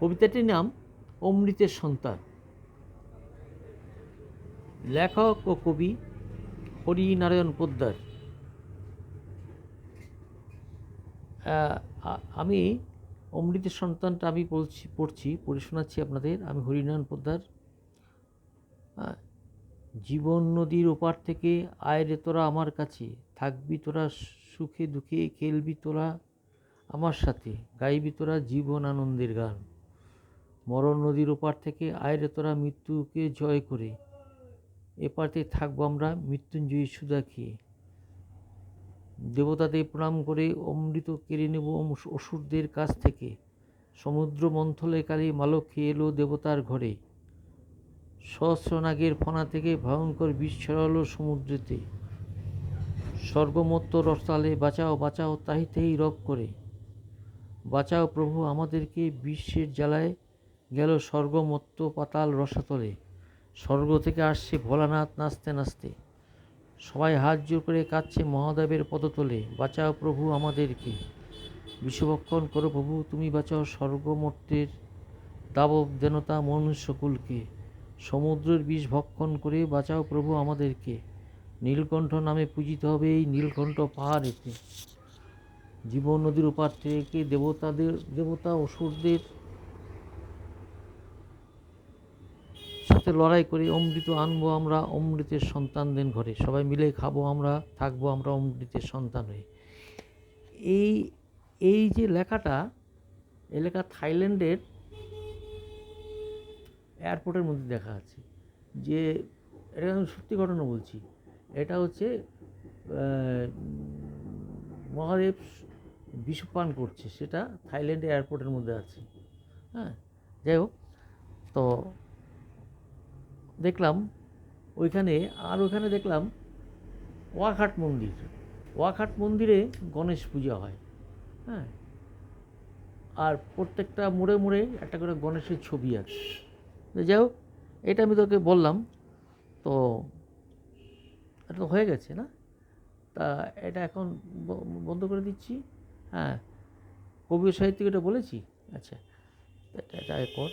কবিতাটির নাম অমৃতের সন্তান। লেখক ও কবি হরিনারায়ণ পোদ্দার। আমি অমৃতের সন্তানটা আমি বলছি, পড়ছি, পড়ে শোনাচ্ছি আপনাদের। আমি হরিনারায়ণ পোদ্দার। জীবন নদীর ওপার থেকে আয় রে তোরা আমার কাছে। থাকবি তোরা সুখে দুঃখে, খেলবি তোরা আমার সাথে। গাইবি তোরা জীবন আনন্দের গান। মরণ নদীর ওপার থেকে আয় রে তোরা মৃত্যুকে জয় করে এপারতে থাকব আমরা মৃত্যুঞ্জয়ী সুদা খেয়ে দেবতাদের প্রণাম করে অমৃত কেড়ে নেব অসুরদের কাছ থেকে। সমুদ্র মন্থলে কালে মালক্ষী এলো দেবতার ঘরে। সহস্র নাগের ফনা থেকে ভয়ঙ্কর বিষ ছড়ালো সমুদ্রেতে। স্বর্গমত্ত রসালে বাঁচাও বাঁচাও, তাহিতেই রব করে। বাঁচাও প্রভু আমাদেরকে বিশ্বের জ্বালায় গেল স্বর্গমত্ত পাতাল রসাতলে। স্বর্গ থেকে আসছে ভোলানাথ নাচতে নাচতে। সবাই হাত জোর করে কাঁদছে মহাদেবের পদতলে, বাঁচাও প্রভু আমাদেরকে। বিশ্বভক্ষণ করো প্রভু, তুমি বাঁচাও স্বর্গমর্তের দাবব দেনতা মনুষ্যকুলকে। সমুদ্রের বিষ ভক্ষণ করে বাঁচাও প্রভু আমাদেরকে। নীলকণ্ঠ নামে পূজিত হবে এই নীলকণ্ঠ পাহাড়েতে। জীবন নদীর ওপার থেকে দেবতাদের, দেবতা অসুরদের সাথে লড়াই করে, অমৃত আনব আমরা, অমৃতের সন্তানদের ঘরে। সবাই মিলে খাব আমরা, থাকব আমরা অমৃতের সন্তান হয়ে। এই এই যে লেখাটা, এই লেখা থাইল্যান্ডের এয়ারপোর্টের মধ্যে দেখা আছে। যে, এটা আমি সত্যি ঘটনা বলছি। এটা হচ্ছে মহাদেব বিষপান করছে, সেটা থাইল্যান্ড এয়ারপোর্টের মধ্যে আছে। হ্যাঁ যাই হোক, তো দেখলাম ওইখানে, আর ওইখানে দেখলাম ওয়াঘাট মন্দির। ওয়াঘাট মন্দিরে গণেশ পূজা হয় হ্যাঁ? আর প্রত্যেকটা মোড়ে মোড়ে একটা করে গণেশের ছবি আছে। যাই হোক, এটা আমি তোকে বললাম, তো এটা তো হয়ে গেছে না? তা এটা এখন বন্ধ করে দিচ্ছি। হ্যাঁ কবি সাহিত্যিক এটা বলেছি? আচ্ছা এটা কর।